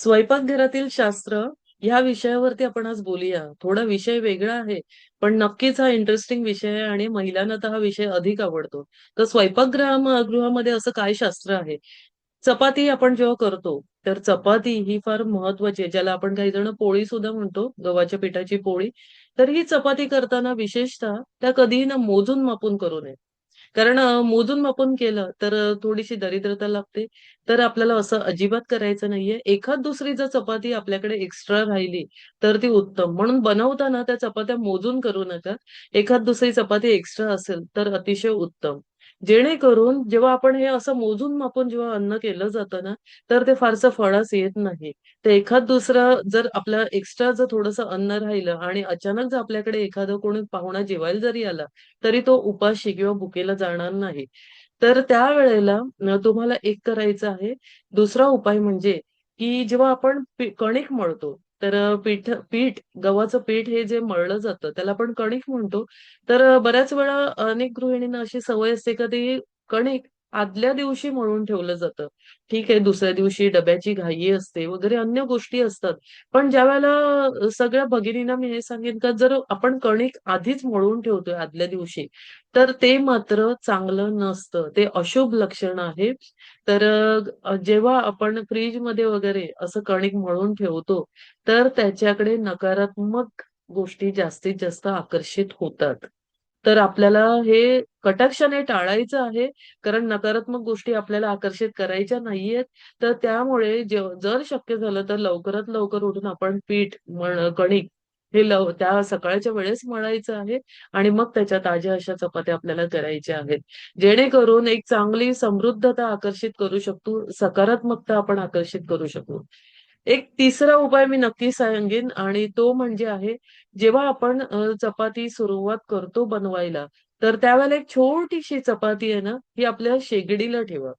स्वयंपाकघरातील शास्त्र ह्या विषयावरती आपण आज बोलूया. थोडा विषय वेगळा आहे, पण नक्कीच हा इंटरेस्टिंग विषय आहे आणि महिलांना तर हा विषय अधिक आवडतो. तर स्वयंपाकगृहा गृहामध्ये असं काय शास्त्र आहे? चपाती आपण जेव्हा करतो, तर चपाती ही फार महत्वाची आहे. ज्याला आपण काही जण पोळी सुद्धा म्हणतो, गव्हाच्या पिठाची पोळी. तर ही चपाती करताना विशेषतः त्या कधीही ना मोजून मापून करू नये. कारण मोजून मापून केलं तर थोडीशी दरिद्रता लागते. तर आपल्याला असं अजिबात करायचं नाहीये. एखाद दुसरी जर चपाती आपल्याकडे एक्स्ट्रा राहिली, तर ती उत्तम. म्हणून बनवताना त्या चपात्या मोजून करू नका. एखाद दुसरी चपाती एक्स्ट्रा असेल, तर अतिशय उत्तम. जेणेकरून जेव्हा आपण हे असं मोजून मापून जेव्हा अन्न केलं जातं ना, तर ते फारसं फळास येत नाही. तर एखाद दुसरं जर आपलं एक्स्ट्रा जर थोडंसं अन्न राहिलं आणि अचानक जर आपल्याकडे एखादं कोणी पाहुणा जेवायला जरी आला, तरी तो उपाशी किंवा भुकेला जाणार नाही. तर त्यावेळेला तुम्हाला एक करायचं आहे. दुसरा उपाय म्हणजे, की जेव्हा आपण कणिक मळतो, तर पीठ पीठ गव्हाचं पीठ हे जे मळलं जातं, त्याला आपण कणिक म्हणतो. तर बऱ्याच वेळा अनेक गृहिणींना अशी सवय असते का ते कणिक आदल्या दिवशी मळून ठेवलं जातं. ठीक आहे, दुसऱ्या दिवशी डब्याची घाई असते वगैरे अन्य गोष्टी असतात. पण ज्या वेळेला सगळ्या भगिनींना मी हे सांगेन का जर आपण कणिक आधीच मळून ठेवतोय आदल्या दिवशी, तर ते मात्र चांगलं नसतं. ते अशुभ लक्षण आहे. तर जेव्हा आपण फ्रीजमध्ये वगैरे असं कणिक मळून ठेवतो, तर त्याच्याकडे नकारात्मक गोष्टी जास्तीत जास्त आकर्षित होतात. तर आपल्याला हे कटाक्षाने टाळायचं आहे. कारण नकारात्मक गोष्टी आपल्याला आकर्षित करायच्या नाहीयेत. तर त्यामुळे जर शक्य झालं तर लवकरात लवकर उठून आपण पीठ कणिक हे लव त्या सकाळच्या वेळेस मळायचं आहे आणि मग त्याच्या ताज्या अशा चपात्या आपल्याला करायच्या आहेत. जेणेकरून एक चांगली समृद्धता आकर्षित करू शकतो, सकारात्मकता आपण आकर्षित करू शकू. एक तिसरा उपाय मी नक्की सांगेन आणि तो म्हणजे आहे, जेव्हा आपण चपाती सुरुवात करतो बनवायला, तर त्यावेळेला एक छोटीशी चपाती आहे ना, ही आपल्या शेगडीला ठेवा.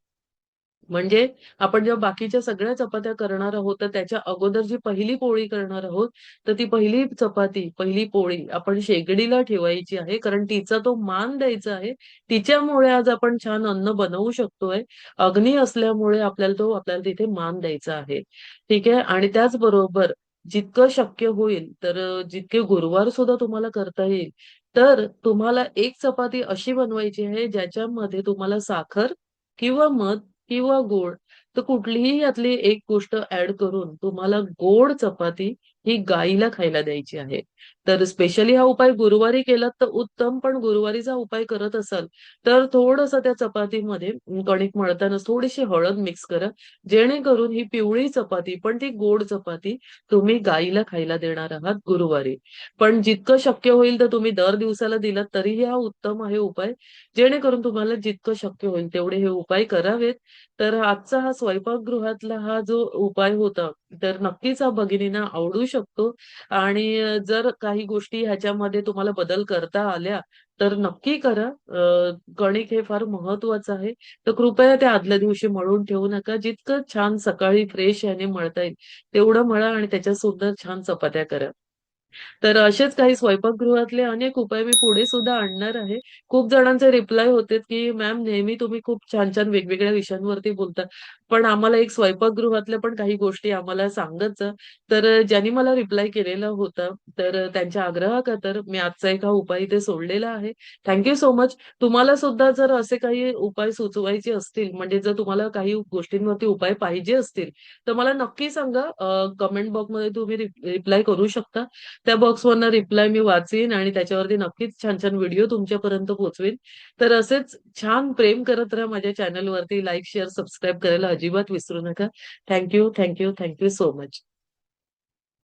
म्हणजे आपण जेव्हा बाकीच्या सगळ्या चपात्या करणार आहोत, तर त्याच्या अगोदर जी पहिली पोळी करणार आहोत, तर ती पहिली चपाती, पहिली पोळी आपण शेगडीला ठेवायची आहे. कारण तिचा तो मान द्यायचा आहे. तिच्यामुळे आज आपण छान अन्न बनवू शकतोय. अग्नी असल्यामुळे आपल्याला तो आपल्याला तिथे मान द्यायचा आहे. ठीक आहे. आणि त्याचबरोबर जितकं शक्य होईल, तर जितके गुरुवार सुद्धा तुम्हाला करता येईल, तर तुम्हाला एक चपाती अशी बनवायची आहे, ज्याच्यामध्ये तुम्हाला साखर किंवा मध किंवा गोड. तर कुठलीही यातली एक गोष्ट ऍड करून तुम्हाला गोड चपाती ही गाईला खायला द्यायची आहे. तर स्पेशली हा उपाय गुरुवारी केलात तर उत्तम, पण गुरुवारीचा उपाय करत असाल, तर थोडंसं त्या चपातीमध्ये कणिक मळताना थोडीशी हळद मिक्स करा. जेणेकरून ही पिवळी चपाती, पण ती गोड चपाती तुम्ही गाईला खायला देणार आहात गुरुवारी. पण जितकं शक्य होईल तर तुम्ही दर दिवसाला दिलात तरीही हा उत्तम आहे उपाय. जेणेकरून तुम्हाला जितकं शक्य होईल तेवढे हे उपाय करावेत. तर आजचा हा स्वयंपाकगृहातला हा जो उपाय होता, तर नक्कीच हा भगिनींना आवडू शकतो आणि जर काही गोष्टी ह्याच्यामध्ये तुम्हाला बदल करता आल्या, तर नक्की करा. अ, कणिक हे फार महत्वाचं आहे. तर कृपया ते आदल्या दिवशी मळून ठेवू नका. जितकं छान सकाळी फ्रेश याने मळता येईल, तेवढं मळा आणि त्याच्या सुंदर छान चपात्या करा. तर असेच काही स्वयंपाकगृहातले अनेक उपाय मी पुढे सुद्धा आणणार आहे. खूप जणांचे रिप्लाय होते, की "मॅम नेहमी तुम्ही खूप छान-छान वेगवेगळ्या विषयांवरती बोलता, पण आम्हाला एक स्वयंपाकगृहातल्या पण काही गोष्टी आम्हाला सांगत तर ज्यांनी मला रिप्लाय केलेलं होतं तर त्यांच्या आग्रहाखातर मी आजचा एक हा उपाय इथे सोडलेला आहे. Thank you so much. तुम्हाला सुद्धा जर असे काही उपाय सुचवायचे असतील, म्हणजे जर तुम्हाला काही गोष्टींवरती उपाय पाहिजे असतील, तर मला नक्की सांगा. कमेंट बॉक्समध्ये तुम्ही रिप्लाय करू शकता. त्या बॉक्सवरनं रिप्लाय मी वाचीन आणि त्याच्यावरती नक्कीच छान-छान व्हिडिओ तुमच्यापर्यंत पोहोचवेन तर असेच छान प्रेम करत राहा माझ्या चॅनलवरती. लाईक, शेअर, सबस्क्राईब करायला अजिबात विसरू नका. Thank you thank you thank you so much